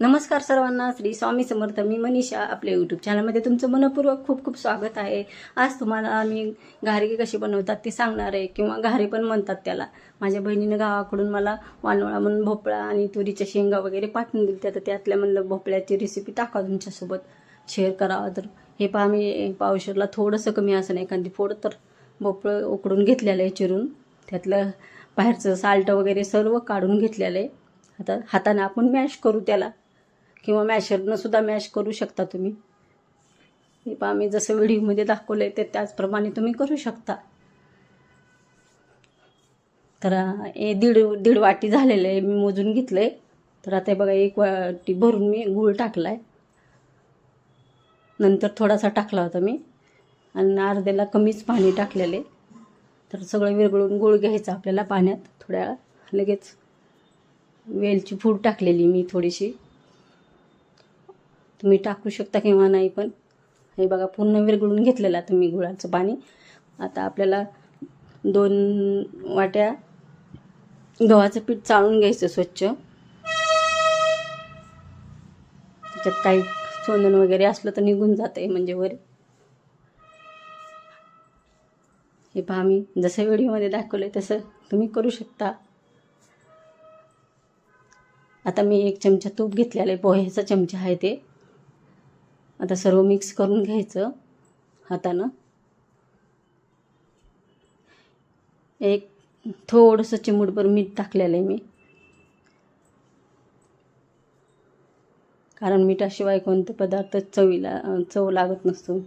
नमस्कार सर्वांना श्री स्वामी समर्थ मी मनीषा आपल्या यूट्यूब चॅनलमध्ये तुमचं मनपूर्वक खूप खूप स्वागत आहे. आज तुम्हाला आम्ही घारगे कशी बनवतात ते सांगणार आहे किंवा घारे पण म्हणतात त्याला. माझ्या बहिणीनं गावाकडून मला वानोळा म्हणून भोपळा आणि तुरीच्या शेंगा वगैरे पाठवून दिली तर त्यातल्या म्हणलं भोपळ्याची रेसिपी टाका तुमच्यासोबत. शेअर करावं तर. हे पहा मी पावशरला थोडंसं कमी असं नाही एखादी फोड तर भोपळं उकडून घेतलेलं आहे चिरून. त्यातलं बाहेरचं साल्ट वगैरे सर्व काढून घेतलेलं आहे. आता हाताने आपण मॅश करू त्याला. किंवा मॅशरनं सुद्धा मॅश करू शकता तुम्ही. हे पहा मी जसं व्हिडिओमध्ये दाखवलं आहे ते त्याचप्रमाणे तुम्ही करू शकता. तर हे दीड दीड वाटी झालेलं आहे मी मोजून घेतलं आहे तर आता हे बघा एक वाटी भरून मी गूळ टाकला आहे नंतर थोडासा टाकला होता मी. आणि अर्ध्याला कमीच पाणी टाकलेले तर सगळं विरगळून गूळ घ्यायचं आपल्याला पाण्यात थोड्या वेळा लगेच वेलची फूड टाकलेली मी थोडीशी. तुम्ही टाकू शकता किंवा नाही पण. हे बघा पूर्ण विरघळून घेतलेलं आता मी गुळाचं पाणी. आता आपल्याला दोन वाट्या गव्हाचं पीठ चाळून घ्यायचं स्वच्छ. त्याच्यात काही चोंदण वगैरे असलं तर निघून जातं आहे म्हणजे वर. हे पहा मी जसं व्हिडिओमध्ये दाखवलं आहे तसं तुम्ही करू शकता. आता मी एक चमचा तूप घेतलेला आहे पोह्याचा चमचा आहे ते. आता सर्व मिक्स करून घ्यायचं हातानं. एक थोडंसं चिमूटभर मीठ टाकलेलं आहे मी. कारण मिठाशिवाय कोणते पदार्थ चवीला चव लागत नसतो.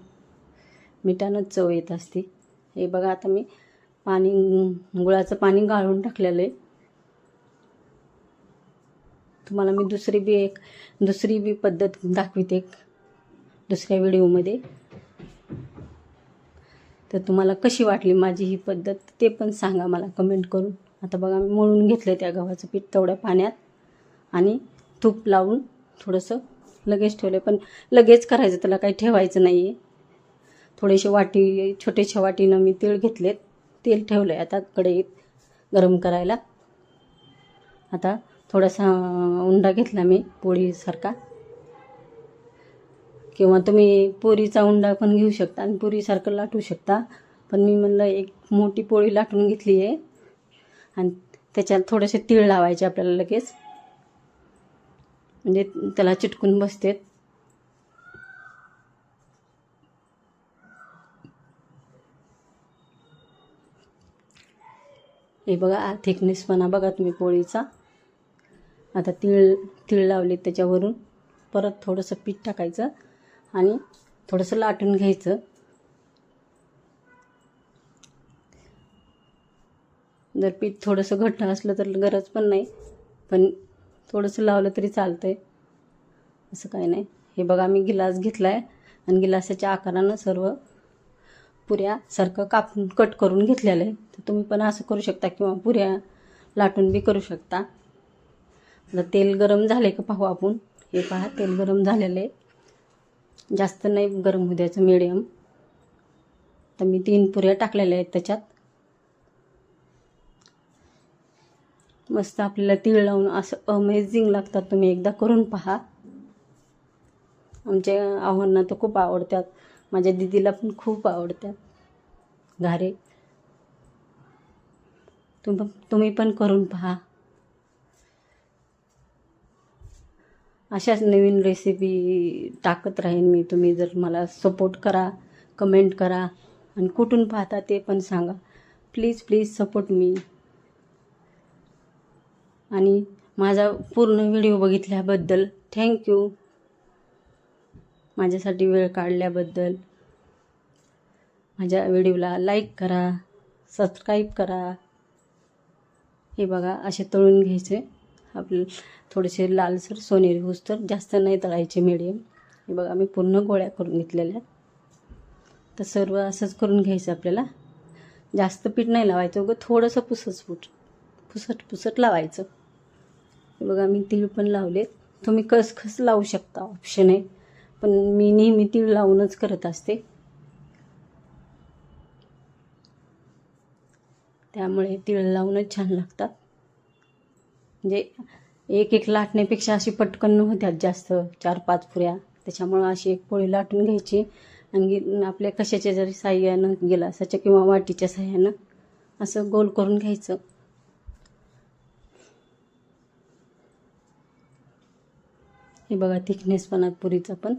मिठानंच चव येत असते. हे बघा आता मी पाणी गुळाचं पाणी गाळून टाकलेलं आहे. तुम्हाला मी दुसरी बी एक दुसरी बी पद्धत दाखविते. दुसऱ्या व्हिडिओमध्ये. तर तुम्हाला कशी वाटली माझी ही पद्धत ते पण सांगा मला कमेंट करून. आता बघा मी मळून घेतलं त्या गव्हाचं पीठ तेवढ्या पाण्यात आणि तूप लावून थोडंसं लगेच ठेवलं पण लगेच करायचं त्याला काही ठेवायचं नाही आहे थोडेसे वाटी छोटेशा वाटीनं मी तेल घेतलेत. तेल ठेवलं आहे आता कढईत गरम करायला. आता थोडासा उंडा घेतला मी पोळीसारखा. किंवा तुम्ही पोरीचा उंडा पण घेऊ शकता आणि पुरीसारखं लाटू शकता. पण मी म्हणलं एक मोठी पोळी लाटून घेतली आहे. आणि त्याच्यात थोडेसे तीळ लावायचे आपल्याला लगेच. म्हणजे त्याला चिटकून बसतेत हे बघा थिकनेसपणा बघा तुम्ही पोळीचा. आता तीळ तीळ लावले त्याच्यावरून. परत थोडंसं पीठ टाकायचं. आणि थोडंसं लाटून घ्यायचं. जर पीठ थोडंसं घट्ट असलं तर गरज पण नाही पण थोडंसं लावलं तरी चालतं आहे असं काही नाही. हे बघा मी गिलास घेतला आहे आणि गिलासाच्या आकारानं सर्व पुऱ्यासारखं कापून कट करून घेतलेलं आहे तर तुम्ही पण असं करू शकता किंवा पुऱ्या लाटून बी करू शकता. आता तेल गरम झाले का पाहू आपण. हे पहा तेल गरम झालेलं आहे. जास्त नाही गरम होऊ द्यायचं मिडियम तर मी तीन पुऱ्या टाकलेल्या आहेत त्याच्यात. मस्त आपल्याला तीळ लावून असं अमेझिंग लागतात तुम्ही एकदा करून पहा. आमच्या आव्हांना तर खूप आवडतात. माझ्या दिदीला पण खूप आवडतात. घारे. तुम तुम्ही पण करून पहा. अशाच नवीन रेसिपी टाकत राहीन मी. तुम्ही जर मला सपोर्ट करा कमेंट करा आणि कुठून पाहता ते पण सांगा. प्लीज प्लीज सपोर्ट मी आणि माझा पूर्ण व्हिडिओ बघितल्याबद्दल थँक्यू माझ्यासाठी वेळ काढल्याबद्दल माझ्या व्हिडिओला लाईक करा सबस्क्राईब करा. हे बघा असे तळून घ्यायचे. आपले थोडेसे लालसर सोनेरी तर जास्त नाही तळायचे मिडियम हे बघा मी पूर्ण गोळ्या करून घेतलेल्या. तर सर्व असंच करून घ्यायचं आपल्याला. जास्त पीठ नाही लावायचं. उगं थोडंसं पुसत फुट पुसट पुसट लावायचं. बघा मी तीळ पण लावले तुम्ही खसखस लावू शकता. ऑप्शन आहे. पण मी नेहमी तीळ लावूनच करत असते. त्यामुळे तीळ लावूनच छान लागतात. म्हणजे एक एक लाटण्यापेक्षा अशी पटकन होत्यात जास्त चार पाच पुऱ्या. त्याच्यामुळं अशी एक पोळी लाटून घ्यायची. आणि आपल्या कशाच्या जरी साह्यानं गिलासाच्या किंवा वाटीच्या साह्यानं असं गोल करून घ्यायचं. हे बघा थिकनेसपणा पुरीचा पण.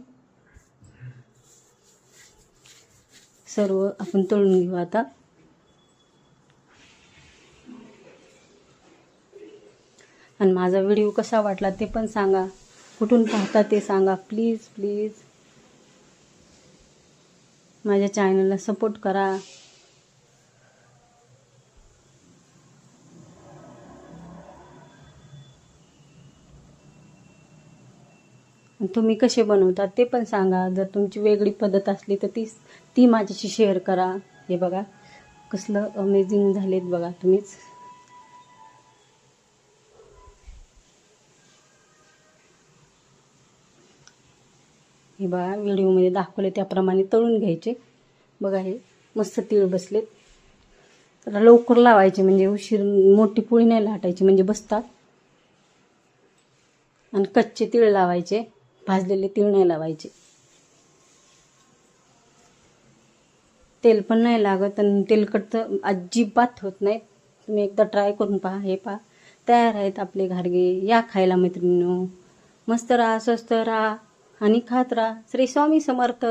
सर्व आपण तळून घेऊ आता. आणि माझा व्हिडिओ कसा वाटला ते पण सांगा. कुठून पाहता ते सांगा. प्लीज प्लीज माझ्या चॅनलला सपोर्ट करा. तुम्ही कसे बनवता ते पण सांगा. जर तुमची वेगळी पद्धत असली तर ती ती माझ्याशी शेअर करा. हे बघा. कसलं अमेझिंग झालेत बघा तुम्हीच. हे बघा व्हिडिओमध्ये दाखवले त्याप्रमाणे तळून घ्यायचे. बघा हे मस्त तीळ बसलेत. तर लवकर लावायचे म्हणजे उशीर मोठी पोळी नाही लाटायची म्हणजे बसतात. आणि कच्चे तीळ लावायचे भाजलेले तीळ नाही लावायचे. तेल पण नाही लागत आणि तेलकट तर अजिबात होत नाही तुम्ही एकदा ट्राय करून पहा हे पहा. तयार आहेत आपले घारगे या खायला मैत्रिणीनो. मस्त राहा स्वस्त राहा. आणि खात राहा श्री स्वामी समर्थ.